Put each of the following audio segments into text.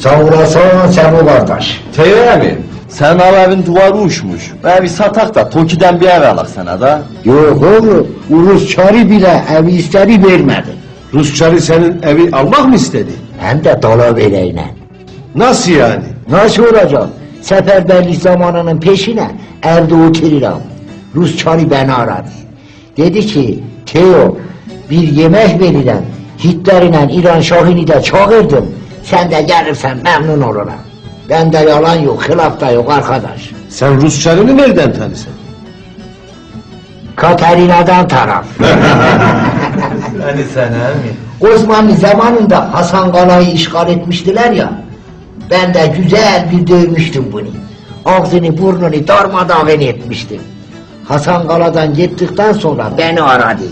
Sağ olasın Semo kardeş. Teyve abi. Sen al evin duvarı uçmuş. Evi satak da Toki'den bir ev alak sana da. Yok oğlum, Urus Çarı bile evi istedi vermedi. Rusçarı senin evi almak mı istedi? Hem de dolar vereyle. Nasıl yani? Nasıl olacak? Seferberlik zamanının peşine evde oturuyorum. Rus çarı beni aradı. Dedi ki, Teo bir yemek verilen Hitler'le İran Şahin'i de çağırdım. Sen de gelirsen memnun olurum. Bende yalan yok, hılaf da yok arkadaş. Sen Rusçarını nereden tanısın? Katerina'dan taraf. Hani sen mi? Osmanlı zamanında Hasan Kala'yı işgal etmiştiler ya. Ben de güzel bir dövmüştüm bunu. Ağzını burnunu darmadağın etmiştim. Hasan Kala'dan gittikten sonra beni aradı.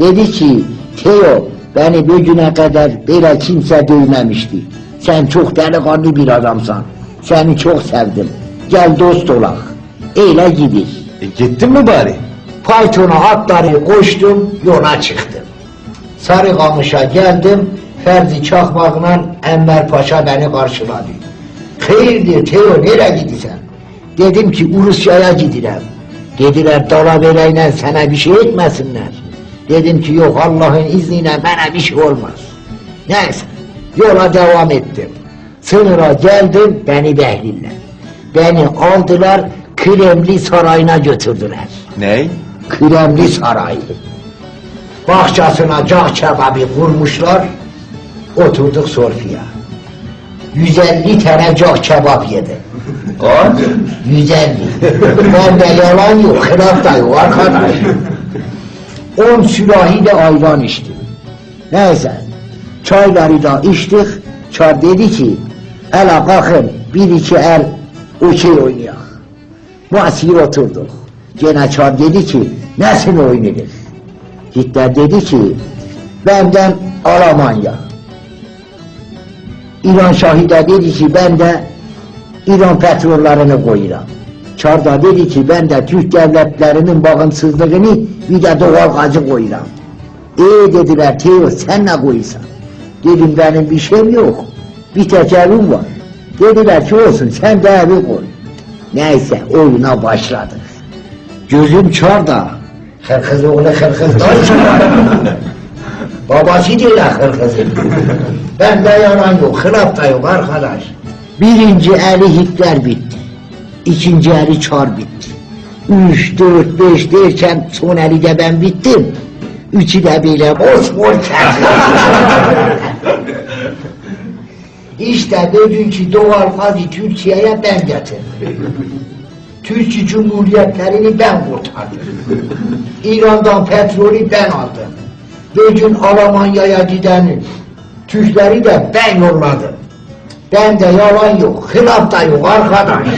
Dedi ki Teo beni bugüne kadar böyle kimse dövmemişti. Sen çok delikanlı bir adamsan. Seni çok sevdim. Gel dost olak. Öyle gidiş. E gittin mi bari? Faytona atları koştum, yola çıktım. Sarıkamış'a geldim, Ferdi Çakmak'la Enver Paşa beni karşıladı. Hayırdır Teo, nereye gidiyorsun? Dedim ki Rusya'ya gidirem. Dediler dalavereyle sana bir şey etmesinler. Dedim ki yok Allah'ın izniyle bana bir şey olmaz. Neyse, yola devam ettim. Sınıra geldim, beni behliller. Beni aldılar, Kremli Sarayı'na götürdüler. Ney? Kremli Sarayı. Bahçesine cağ kebabı kurmuşlar. Oturduk sofraya. 150 tane cağ kebap yedim. Kaç? 150. Bende yalan yok, hılaf da yok arkadaş. 10 sürahi de ayran içtim. Neyse, çayları da içtik. Çar dedi ki, hele kalkın bir iki el okey oynayak. Masir oturduk. Gene Çar dedi ki, nesini oynayalım? Hitler dedi ki, benden Almanya. İran Şahı da dedi ki, ben de İran petrollerini koyuram. Çar da dedi ki, ben de Türk devletlerinin bağımsızlığını bir de doğal gazı koyuram. E dediler, Teo sen ne koysan? Dedim benim bir şeyim yok. Bir tek evim var. Dediler ki olsun sen de evi koy. Neyse oyuna başladık. Gözüm çarda. Hırkız oğlu hırkızdan çıkar. Babası değil hırkızın. Bende yalan yok, hılaf da yok arkadaş. Birinci eli Hitler bitti. İkinci eli Çar bitti. Üç, dört, beş derken son eli de ben bittim. Üçü de böyle boş boş İşte bugünkü doğal gazı Türkiye'ye ben getirdim. Türkiye Cumhuriyetlerini ben kurtardım. İran'dan petrolü ben aldım. Bugün Almanya'ya gidenin Türkleri de ben yolladım. Bende yalan yok, hılaf da yok arkadaş.